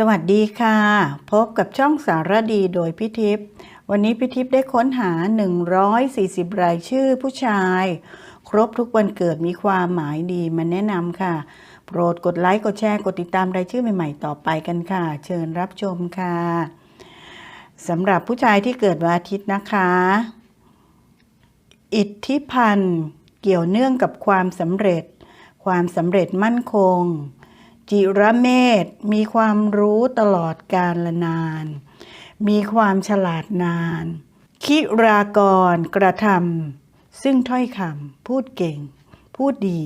สวัสดีค่ะ พบกับช่องสารดีโดยพิทิพย์วันนี้พิทิพย์ได้ค้นหา 140 รายชื่อผู้ชาย ครบทุกวันเกิดมีความหมายดีมาแนะนำค่ะ โปรดกดไลค์กดแชร์กดติดตามรายชื่อใหม่ๆ ต่อไปกันค่ะ เชิญรับชมค่ะสำหรับผู้ชายที่เกิดวันอาทิตย์นะคะ อิทธิพันธ์เกี่ยวเนื่องกับความสำเร็จ ความสำเร็จมั่นคง จิระเมธมีความรู้ตลอดกาลนาน มีความฉลาดนาน คิรากรกระทำซึ่งถ้อยคำพูดเก่ง พูดดี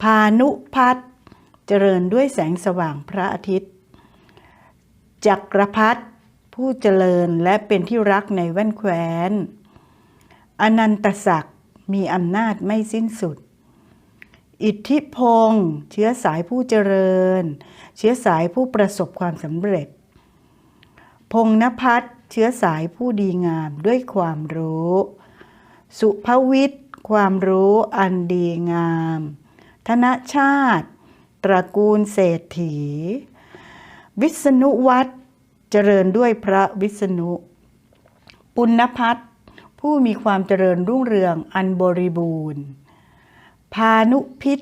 พานุพัฒน์เจริญด้วยแสงสว่างพระอาทิตย์ จักรพัฒน์ผู้เจริญและเป็นที่รักในแว่นแคว้น อนันตศักดิ์มีอำนาจไม่สิ้นสุด อิทธิพงศ์เชื้อสายผู้เจริญ เชื้อสายผู้ประสบความสำเร็จ พงนพัฒเชื้อสายผู้ดีงามด้วยความรู้ สุภวิทย์ความรู้อันดีงาม ธนชาติ ตระกูลเศรษฐี วิษณุวัตรเจริญด้วยพระวิษณุ ปุณพัฒผู้มีความเจริญรุ่งเรืองอันบริบูรณ์ พานุพิษ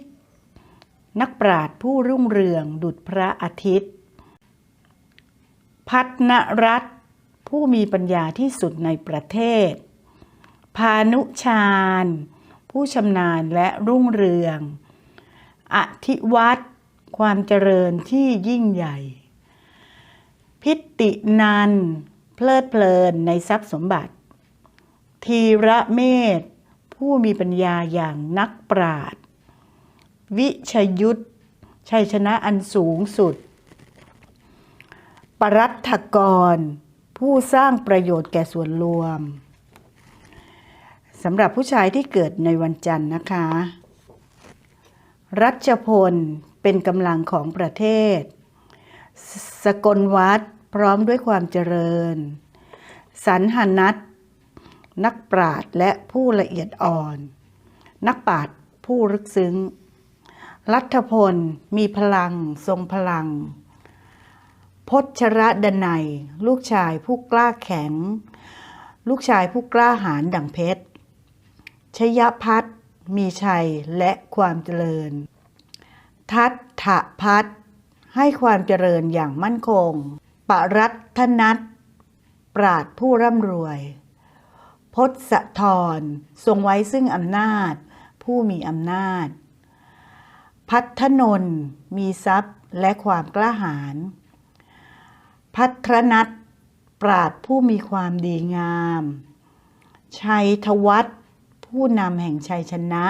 นักปราชญ์ผู้รุ่งเรืองดุจพระอาทิตย์ พัฒนรัตน์ผู้มีปัญญาที่สุดในประเทศ พานุชาญ ผู้ชำนาญและรุ่งเรือง อธิวัตรความเจริญที่ยิ่งใหญ่ พิตินัน เพลิดเพลินในทรัพย์สมบัติ ทีระเมธ ผู้มีปัญญาอย่างนักปราชญ์วิชยุทธชัยชนะอันสูงสุด ปรัตถกร ผู้สร้างประโยชน์แก่ส่วนรวมสำหรับผู้ชายที่เกิดในวันจันทร์นะคะ รัชพลเป็นกำลังของประเทศสสกลวัดพร้อมด้วยความเจริญ สันหนัต นักปราชญ์และผู้ละเอียดอ่อน นักปราชญ์ผู้ลึกซึ้ง รัฐพลมีพลังทรงพลัง พชระดนัย ลูกชายผู้กล้าแข็ง ลูกชายผู้กล้าหาญดังเพชร ชยพัฒนมีชัยและความเจริญ ทัตถพัฒน์ให้ความเจริญอย่างมั่นคง ปรัตนัตปราดผู้ร่ำรวย พศธรทรงไว้ซึ่งอำนาจ ผู้มีอำนาจ พัฒนนท์มีทรัพย์และความกล้าหาญพัทรนัทปราดผู้มีความดีงาม ชัยทวัฒน์ผู้นำแห่งชัยชนะ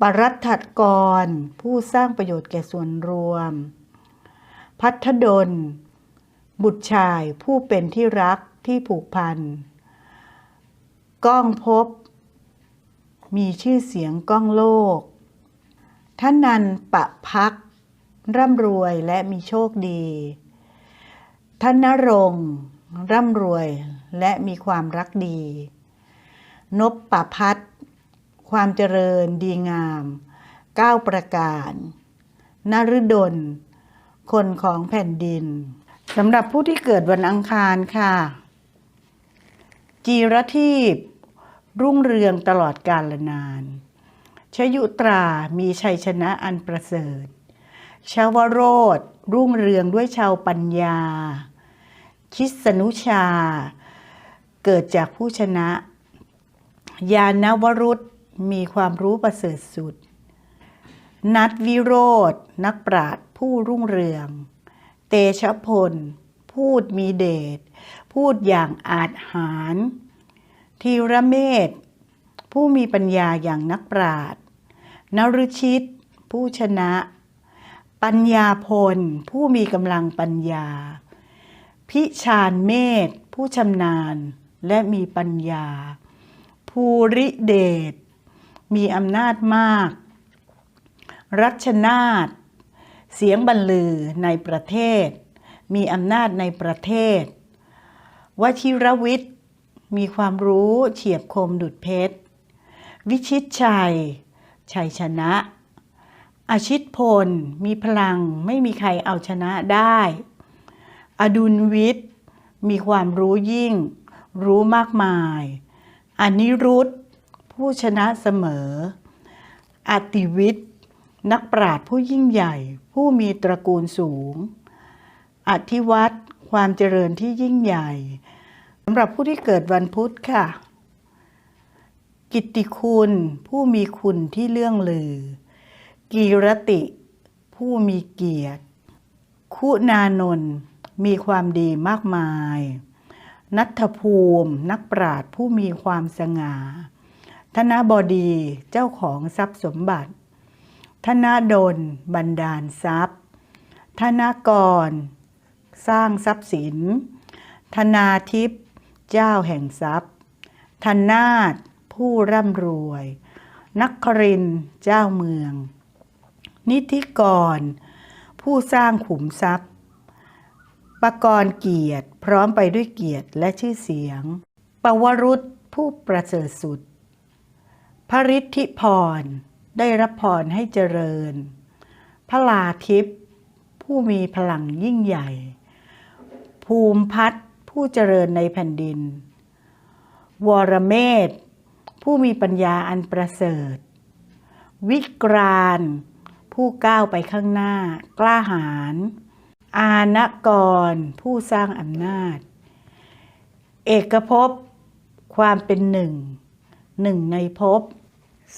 ปรัตถกร ผู้สร้างประโยชน์แก่ส่วนรวม พัทดล บุตรชายผู้เป็นที่รักที่ผูกพัน ก้องพบ มีชื่อเสียงก้องโลกท่านันปะพัก ร่ำรวยและมีโชคดีท่านนรงร่ำรวยและมีความรักดี นบปะพัฒน์ความเจริญดีงามก้าวประการนฤดล คนของแผ่นดินสำหรับผู้ที่เกิดวันอังคารค่ะ จีรทีพรุ่งเรืองตลอดกาลนาน ชยุตรามีชัยชนะอันประเสริฐ ชาวโรธรุ่งเรืองด้วยชาวปัญญา คิสนุชา เกิดจากผู้ชนะ ยานวรุษมีความรู้ประเสริฐสุด นัทวิโรธนักปราชญ์ผู้รุ่งเรือง เตชะพล พูดมีเดช พูดอย่างอาจหารทีระเมธผู้มีปัญญาอย่างนักปราชญ์นรุชิต ผู้ชนะ ปัญญาพล ผู้มีกำลังปัญญา พิชานเมธผู้ชำนาญและมีปัญญา ภูริเดชมีอำนาจมาก รัชนาตเสียงบรรลือในประเทศ มีอำนาจในประเทศ วชิรวิทย์ มีความรู้เฉียบคมดุดเพชร วิชิตชัย ชัยชนะ อาชิตพล มีพลังไม่มีใครเอาชนะได้ อดุลวิทย์ มีความรู้ยิ่ง รู้มากมายอนิรุธ ผู้ชนะเสมอ อติวิทย์ นักปราชญ์ผู้ยิ่งใหญ่ ผู้มีตระกูลสูงอธิวัตร ความเจริญที่ยิ่งใหญ่สำหรับผู้ที่เกิดวันพุธค่ะ กิตติคุณผู้มีคุณที่เลื่องลือ กีรติ ผู้มีเกียรติ คุณานนท์มีความดีมากมาย นัทภูมินักปราชญ์ผู้มีความสง่า ธนบดีเจ้าของทรัพย์สมบัติ ธนาดลบันดาลทรัพย์ ธนากร สร้างทรัพย์สิน ธนาทิพย์เจ้าแห่งทรัพย์ ธนาถผู้ร่ำรวย นักครินเจ้าเมือง นิธิกร ผู้สร้างขุมทรัพย์ปกรณ์เกียรติพร้อมไปด้วยเกียรติและชื่อเสียง ปวรุษผู้ประเสริฐสุด พระฤทธิพร ได้รับพรให้เจริญ พระลาทิพย์ผู้มีพลังยิ่งใหญ่ ภูมิพัฒน์ผู้เจริญในแผ่นดิน วรเมธผู้มีปัญญาอันประเสริฐ วิกรานผู้ก้าวไปข้างหน้า กล้าหาญอานกร ผู้สร้างอำนาจ เอกภพความเป็นหนึ่ง หนึ่งในภพ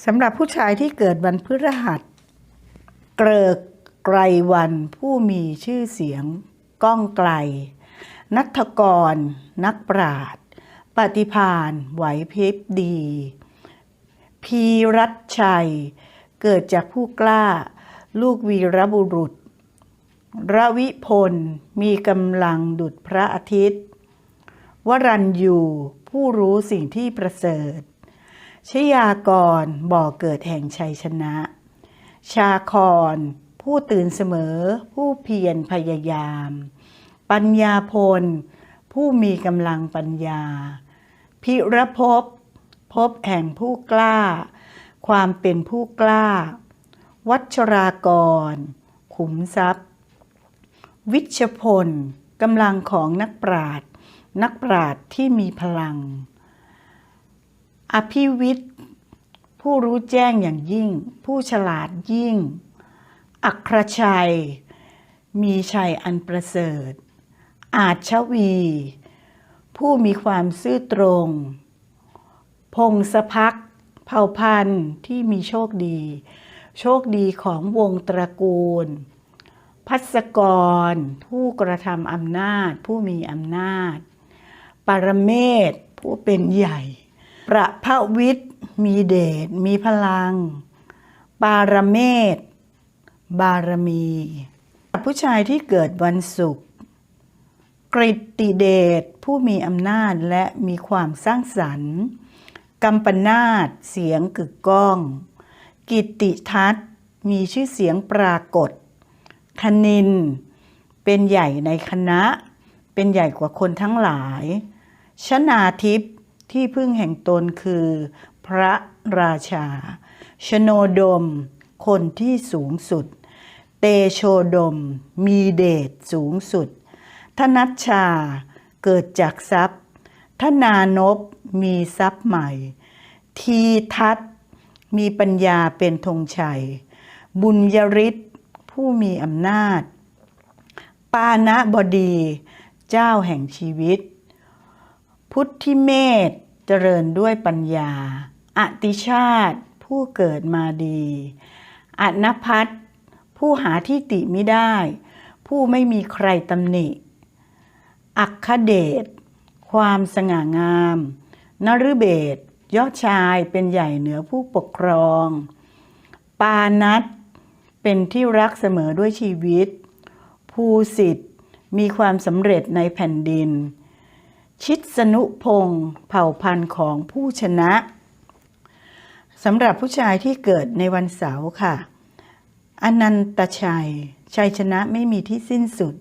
สำหรับผู้ชายที่เกิดวันพฤหัส เกริกไกรวันผู้มีชื่อเสียงก้องไกล นัทกร นักปราชญ์ปฏิพานไหวพริบดี พีรัตชัย เกิดจากผู้กล้า ลูกวีรบุรุษ ระวิพล มีกำลังดุจพระอาทิตย์ วรัญยูผู้รู้สิ่งที่ประเสริฐ ชยากร บ่อเกิดแห่งชัยชนะ ชาคร ผู้ตื่นเสมอ ผู้เพียรพยายาม ปัญญาพล ผู้มีกำลังปัญญา พิรภพพบแห่งผู้กล้า ความเป็นผู้กล้า วัชรากร ขุมทรัพย์ วิชพลกำลังของนักปราชญ์นักปราชญ์ที่มีพลัง อภิวิทย์ผู้รู้แจ้งอย่างยิ่ง ผู้ฉลาดยิ่ง อัครชัย มีชัยอันประเสริฐ อาชวี ผู้มีความซื่อตรง พงศพักเผ่าพันธุ์ที่มีโชคดี โชคดีของวงตระกูล พัสกร ผู้กระทำอำนาจ ผู้มีอำนาจ ปรเมศผู้เป็นใหญ่ ประพวิทย์มีเดชมีพลัง ปารเมศบารมี ผู้ชายที่เกิดวันศุกร์ กริติเดชผู้มีอำนาจและมีความสร้างสรรค์กัมปนาตเสียงกึกก้อง กิติทัศน์มีชื่อเสียงปรากฏ คณิน เป็นใหญ่ในคณะ เป็นใหญ่กว่าคนทั้งหลาย ชนาทิพย์ที่พึ่งแห่งตนคือ พระราชา ชโนดม คนที่สูงสุด เตโชดม มีเดชสูงสุด นัชชา เกิดจากทรัพย์ ธนานพมีทรัพย์ใหม่ ทีทัศมีปัญญาเป็นธงชัย บุญยริศผู้มีอำนาจ ปานะบดี เจ้าแห่งชีวิต พุทธิเมธเจริญด้วยปัญญา อติชาติผู้เกิดมาดีอนพัฒผู้หาที่ติไม่ได้ ผู้ไม่มีใครตำหนิ อัคเดช ความสง่างาม นฤเบศยอดชายเป็นใหญ่เหนือผู้ปกครอง ปานัทเป็นที่รักเสมอด้วยชีวิต ภูสิทธิ์มีความสำเร็จในแผ่นดิน ชิดสนุพงศ์เผ่าพันธุ์ของผู้ชนะสำหรับผู้ชายที่เกิดในวันเสาร์ค่ะ อนันตชัย ชัยชนะไม่มีที่สิ้นสุด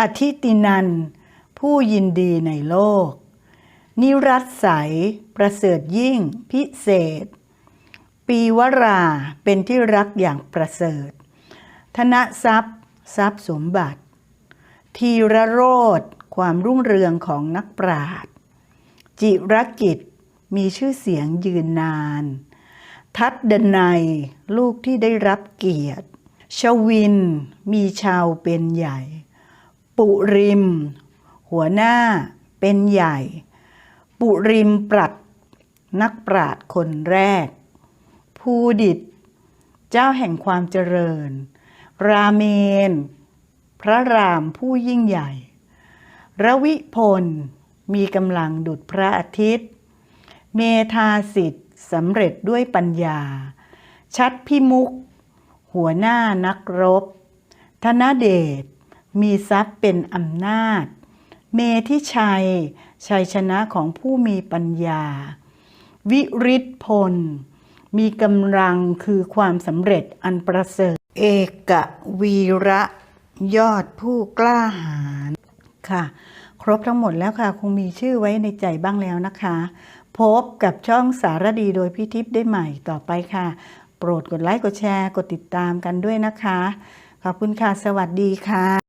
อธิตินัน ผู้ยินดีในโลก นิรัตใสยประเสริฐยิ่งพิเศษปปีวราเป็นที่รักอย่างประเสริฐ ธนทรัพย์ ทรัพย์สมบัติ ทีระโรธความรุ่งเรืองของนักปราชญ์จิรกิจมีชื่อเสียงยืนนาน ทัดดนัยลูกที่ได้รับเกียรติ ชวินมีชาวเป็นใหญ่ ปุริม หัวหน้าเป็นใหญ่ ปุริมปรัดนักปราชญ์คนแรก ภูดิต เจ้าแห่งความเจริญ ราเมน พระรามผู้ยิ่งใหญ่ ระวิพล มีกำลังดุจพระอาทิตย์ เมธาสิทธิ์สำเร็จด้วยปัญญา ชัดพิมุก หัวหน้านักรบ ธนเดช มีทรัพย์เป็นอำนาจ เมธิชัย ชัยชนะของผู้มีปัญญา วิริธพล มีกำลังคือความสำเร็จอันประเสริฐ เอกวีระยอดผู้กล้าหาญค่ะ ครบทั้งหมดแล้วค่ะ คงมีชื่อไว้ในใจบ้างแล้วนะคะ พบกับช่องสารดีโดยพี่ทิพย์ได้ใหม่ต่อไปค่ะ โปรดกดไลค์กดแชร์ กดติดตามกันด้วยนะคะ ขอบคุณค่ะ สวัสดีค่ะ